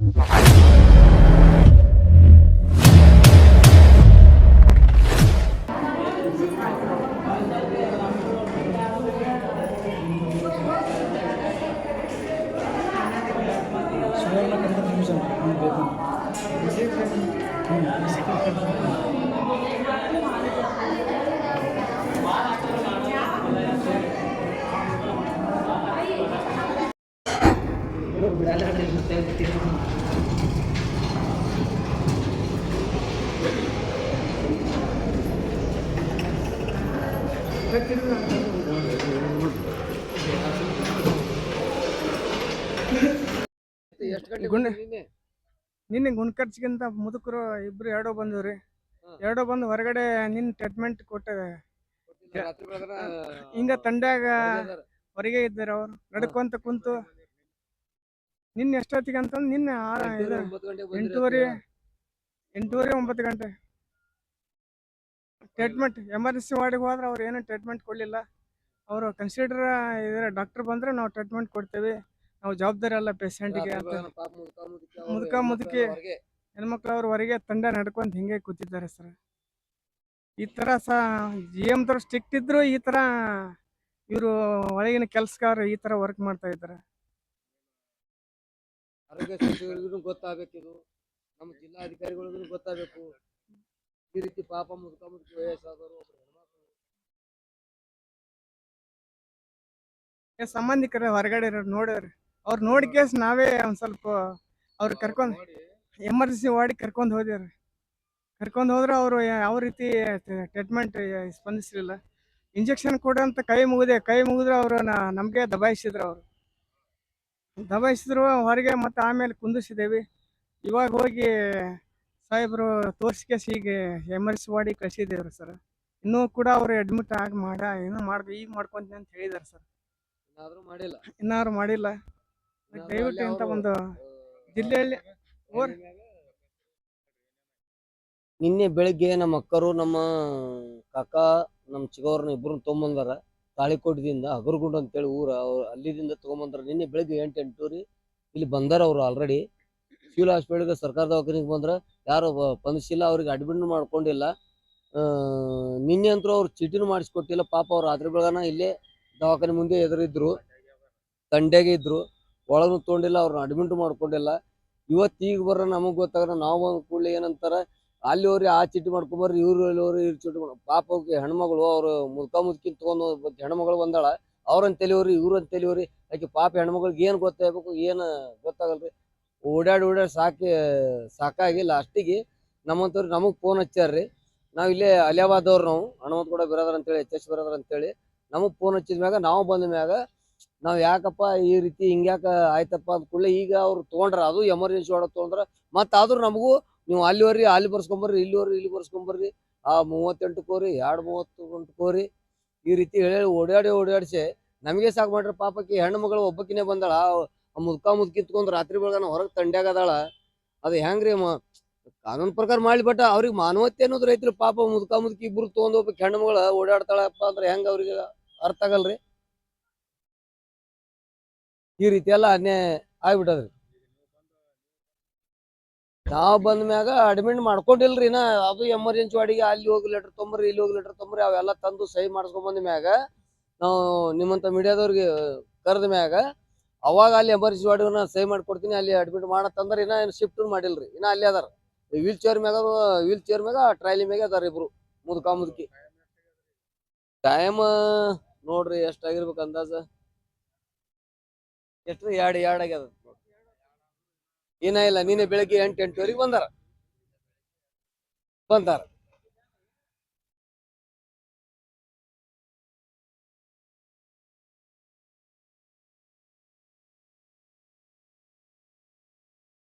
Bye. ಗುಂಡೆ- ನಿನ್ನೆ ಗುಂಡ್ ಖರ್ಚಿಗಿಂತ ಮುದುಕರು ಇಬ್ರು ಎರಡೋ ಬಂದವ್ರಿ. ಎರಡೋ ಬಂದು ಹೊರಗಡೆ ನಿನ್ ಟ್ರೀಟ್ಮೆಂಟ್ ಕೊಟ್ಟ ಹಿಂಗ ತಂಡ್ಯಾಗ ಹೊರಗೆ ಇದ್ದಾರೆ ಅವ್ರು. ನಡ್ಕೊಂತ ಕುಂತು ನಿನ್ನೆ ಎಷ್ಟೊತ್ತಿಗೆ ಅಂತಂದು ನಿನ್ನೆ ಎಂಟೂವರೆ, ಎಂಟೂವರೆ ಒಂಬತ್ತು ಗಂಟೆ. ಟ್ರೀಟ್ಮೆಂಟ್ ಎಮರ್ಜೆನ್ಸಿ ವಾರ್ಡಿಗೆ ಹೋದ್ರೆ ಅವ್ರು ಏನೂ ಟ್ರೀಟ್ಮೆಂಟ್ ಕೊಡಲಿಲ್ಲ. ಅವರು ಕನ್ಸಿಡರ್ ಇದ್ರೆ ಡಾಕ್ಟರ್ ಬಂದ್ರೆ ನಾವು ಟ್ರೀಟ್ಮೆಂಟ್ ಕೊಡ್ತೇವೆ. ನಾವು ಜವಾಬ್ದಾರಿ ಅಲ್ಲ ಪೇಷಂಟ್ಗೆ ಅಂತ. ಮುದುಕ ಮುದುಕಿ ಹೆಣ್ಮಕ್ಳು ಹೊರಗೆ ತಂಡ ನಡ್ಕೊಂಡು ಹಿಂಗೆ ಕೂತಿದ್ದಾರೆ ಸರ್. ಈ ಥರ ಸ ಜಿ ಎಮ್ದವ್ರು ಸ್ಟ್ರಿಕ್ಟ್ ಇದ್ರು ಈ ಥರ ಇವರು ಒಳಗಿನ ಕೆಲಸಗಾರರು ಈ ಥರ ವರ್ಕ್ ಮಾಡ್ತಾ ಇದ್ದಾರೆ. ಆರೋಗ್ಯ ಸಚಿವರಿಗೂ ಗೊತ್ತಾಗಬೇಕಿದು ನಮ್ಮ ಜಿಲ್ಲಾ ಅಧಿಕಾರಿಗಳಿಗೂ ಗೊತ್ತಾಗಬೇಕು. ಈ ರೀತಿ ಪಾಪ ಮುದುಕ ಮುದುಕ ವಯಸ್ಸಾದವರು ಸಂಬಂಧಿಕರ ಹೊರಗಡೆ ಇರೋರು ನೋಡ್ಯಾರ ಅವ್ರು ನೋಡಿ ಕೇಸ್ ನಾವೇ ಒಂದು ಸ್ವಲ್ಪ ಅವ್ರು ಕರ್ಕೊಂಡು ಎಮರ್ಜೆನ್ಸಿ ವಾರ್ಡಿಗೆ ಕರ್ಕೊಂಡು ಹೋದ್ಯಾರ. ಕರ್ಕೊಂಡು ಹೋದ್ರೆ ಅವರು ಯಾವ ರೀತಿ ಟ್ರೀಟ್ಮೆಂಟ್ ಸ್ಪಂದಿಸಲಿಲ್ಲ. ಇಂಜೆಕ್ಷನ್ ಕೊಡಂತ ಕೈ ಮುಗಿದೆ ಕೈ ಮುಗಿದ್ರೆ ಅವರು ನಮಗೆ ದಬಾಯಿಸಿದ್ರು ಅವರು. ದಬಾಯಿಸಿದ್ರು ಹೊರಗೆ ಮತ್ತೆ ಆಮೇಲೆ ಕುಂದಿಸಿದ್ದೇವೆ ಇವಾಗ ಹೋಗಿ ಸಾಹೇಬರು ತೋರಿಸ್ಕೇಸ್ ಈಗ ಎಮರ್ಜೆನ್ಸಿ ವಾರ್ಡಿ ಕಳಿಸಿದ್ದೇವ್ರಿ ಸರ್. ಇನ್ನೂ ಕೂಡ ಅವ್ರು ಅಡ್ಮಿಟ್ ಆಗಿ ಮಾಡ ಏನೋ ಮಾಡ್ಬೇಕು ಈಗ ಮಾಡ್ಕೊಂತೀನಿ ಅಂತ ಹೇಳಿದಾರೆ ಸರ್. ಇನ್ನಾದ್ರೂ ಮಾಡಿಲ್ಲ. ಇನ್ನಾರು ಮಾಡಿಲ್ಲ. ದಯವಿಟ್ಟು ಅಂತ ಇಂಥ ಒಂದು ಜಿಲ್ಲೆಯಲ್ಲಿ ನಿನ್ನೆ ಬೆಳಿಗ್ಗೆ ನಮ್ಮ ಅಕ್ಕರು ನಮ್ಮ ಕಾಕ ನಮ್ಮ ಚಿಗವ್ರನ್ನ ಇಬ್ಬರನ್ನ ತೊಗೊಂಬಂದಾರ ತಾಳಿಕೋಟದಿಂದ ಅಂತ ಅಂತೇಳಿ ಊರ ಅವ್ರು ಅಲ್ಲಿದಿಂದ ತಗೊಂಬಂದ್ರ ನಿನ್ನೆ ಬೆಳಿಗ್ಗೆ ಎಂಟು ಎಂಟೂರಿ ಇಲ್ಲಿ ಬಂದಾರ ಅವ್ರು ಆಲ್ರೆಡಿ ಸಿವಿಲ್ ಹಾಸ್ಪಿಟಲ್ಗೆ ಸರ್ಕಾರ ದವಾಖಾನಿಗೆ ಬಂದ್ರ ಯಾರು ಬಂದಿಸಿಲ್ಲ, ಅವ್ರಿಗೆ ಅಡ್ಮಿಟ್ ಮಾಡ್ಕೊಂಡಿಲ್ಲ. ನಿನ್ನೆ ಅಂತೂ ಅವ್ರು ಚೀಟಿನೂ ಮಾಡಿಸ್ಕೊಟ್ಟಿಲ್ಲ, ಪಾಪ ಅವ್ರು ರಾತ್ರಿ ಬೆಳಗಾನ ಇಲ್ಲೇ ದವಾಖಾನೆ ಮುಂದೆ ಎದುರಿದ್ರು. ತಂಡ್ಯಾಗೆ ಇದ್ರು. ಒಳಗೂ ತೊಗೊಂಡಿಲ್ಲ, ಅವ್ರನ್ನ ಅಡ್ಮಿಟ್ ಮಾಡ್ಕೊಂಡಿಲ್ಲ. ಇವತ್ತು ಈಗ ಬರ್ರ ನಮಗ್ ಗೊತ್ತಾಗ ನಾವು ಬಂದ ಕೂಡಲೇ ಏನಂತಾರ ಅಲ್ಲಿ ಹೋಗ್ರಿ ಆ ಚೀಟಿ ಮಾಡ್ಕೊಂಬರ್ರಿ ಇವ್ರು ಅಲ್ಲಿ ಹೋರಿ ಇವ್ರು ಚೀಟಿ ಮಾಡ್ ಪಾಪ ಅವ್ಕೆ ಹೆಣ್ಮಗಳು ಅವ್ರು ಮುದ್ಕ ಮುದ್ಕಿನ್ ತಗೊಂಡ್ ಹೋದ್ ಹೆಣ್ಮಗಳು ಬಂದಾಳ ಅವ್ರನ್ನ ತಲಿಯೋರಿ ಇವ್ರನ್ನ ತಲಿಯೋರಿ ಆಕೆ ಪಾಪ ಹೆಣ್ಮಗಳಿಗೆ ಏನ್ ಗೊತ್ತಾಗಬೇಕು ಏನ್ ಗೊತ್ತಾಗಲ್ರಿ. ಓಡಾಡಿ ಓಡಾಡಿ ಸಾಕಿ ಸಾಕಾಗಿ ಲಾಸ್ಟಿಗೆ ನಮ್ಮಂತವ್ರಿ ನಮಗ್ ಫೋನ್ ಹಚ್ಚಾರ್ರಿ ನಾವ್ ಇಲ್ಲೇ ಅಲಿಯಾಬಾದವ್ರು ನಾವು, ಹನುಮಂತ ಕೂಡ ಬರೋದ್ರ ಅಂತೇಳಿ ಎಚ್ ಎಸ್ ಅಂತ ಅಂತೇಳಿ, ನಮಗ್ ಫೋನ್ ಹಚ್ಚಿದ ಮ್ಯಾಗ ನಾವು ಬಂದ ಮ್ಯಾಗ, ನಾವ್ ಯಾಕಪ್ಪ ಈ ರೀತಿ ಹಿಂಗ್ಯಾಕ ಆಯ್ತಪ್ಪ ಅಂದ ಕೂಡಲೇ ಈಗ ಅವ್ರು ತೊಗೊಂಡ್ರ, ಅದು ಎಮರ್ಜೆನ್ಸಿ ಒಳಗೆ ತೊಗೊಂಡ್ರ, ಮತ್ತ ಆದ್ರೂ ನಮಗೂ ನೀವು ಅಲ್ಲಿವರಿ ಅಲ್ಲಿ ಬರ್ಸ್ಕೊಂಬರ್ರಿ ಇಲ್ಲಿವರಿ ಇಲ್ಲಿ ಬರ್ಸ್ಕೊಂಬರ್ರಿ, ಆ ಮೂವತ್ತೆಂಟು ಕೋರಿ, ಎರಡು ಮೂವತ್ತು ಕೋರಿ, ಈ ರೀತಿ ಹೇಳಿ ಓಡಾಡಿ ಓಡಾಡಿಸಿ, ನಮಗೆ ಸಾಕು ಮಾಡ್ರಿ ಪಾಪಕ್ಕೆ ಹೆಣ್ಣು ಮಗಳು ಒಬ್ಬಕಿನೇ ಬಂದಾಳ ಮುದ್ಕ ಮುದ್ಕಿತ್ಕೊಂಡು ರಾತ್ರಿ ಬೆಳಗನ ಹೊರಗೆ ತಂಡ್ಯಾಗ ಅದಾಳ, ಅದು ಹೆಂಗ್ರಿ ಕಾನೂನು ಪ್ರಕಾರ ಮಾಡ್ಲಿ ಬಟ್ ಅವ್ರಿಗೆ ಮಾನವತೆ ಅನ್ನೋದು ರೈತರು ಪಾಪ ಮುದ್ಕ ಮುದ್ಕಿ ಇಬ್ರು ತೊಗೊಂಡ್ ಹೋಗ್ಬೇಕು, ಹೆಣ್ಣು ಮಗಳು ಓಡಾಡ್ತಾಳಪ್ಪ ಅಂದ್ರೆ ಹೆಂಗ ಅವ್ರಿಗೆ ಅರ್ಥ ಆಗಲ್ರಿ? ಈ ರೀತಿ ಎಲ್ಲ ಅನ್ಯಾಯ ಆಗ್ಬಿಟ್ಟದ್ರಿ. ನಾವ್ ಬಂದ ಮ್ಯಾಗ ಅಡ್ಮಿಟ್ ಮಾಡ್ಕೊಂಡಿಲ್ರಿ ನಾ ಅದು ಎಮರ್ಜೆನ್ಸಿ ವಾರ್ಡಿಗೆ ಅಲ್ಲಿ ಹೋಗಿ ಲೆಟರ್ ತೊಂಬರ್ರಿ ಇಲ್ಲಿ ಹೋಗಿ ಲೆಟರ್ ತೊಂಬರ್ರಿ ಅವೆಲ್ಲ ತಂದು ಸಹಿ ಮಾಡಿಸ್ಕೊಂಡ್ ಬಂದ ಮ್ಯಾಗ ನಾವು ನಿಮ್ಮಂತ ಮೀಡಿಯಾದವ್ರಿಗೆ ಕರೆದ ಮ್ಯಾಗ ಅವಾಗ ಅಲ್ಲಿ ಎಮರ್ಜೆನ್ಸಿ ವಾರ್ಡಿಗೆ ಸಹಿ ಮಾಡ್ಕೊಡ್ತೀನಿ, ಅಲ್ಲಿ ಅಡ್ಮಿಟ್ ಮಾಡತ್ತಂದ್ರೆ ಇನ್ನ ಏನು ಶಿಫ್ಟ್ ಮಾಡಿಲ್ರಿ. ಇನ್ನ ಅಲ್ಲಿ ಅದಾರ. ವೀಲ್ ಚೇರ್ ಮ್ಯಾಗ ವೀಲ್ ಚೇರ್ ಮ್ಯಾಗ ಟ್ರೈಲಿ ಮ್ಯಾಗ ಅದಾರ ಇಬ್ರು, ಮುದುಕ ಮುದುಕಿ. ಟೈಮ್ ನೋಡ್ರಿ ಎಷ್ಟಾಗಿರ್ಬೇಕು ಅಂದಾಜ? ಎಷ್ಟು ಎರಡು ಎರಡು ಆಗ್ಯದ. ಏನ ಇಲ್ಲ ನಿನ್ನೆ ಬೆಳಗ್ಗೆ ಎಂಟು ಎಂಟುವರೆಗೆ ಬಂದಾರ. ಬಂದಾರ.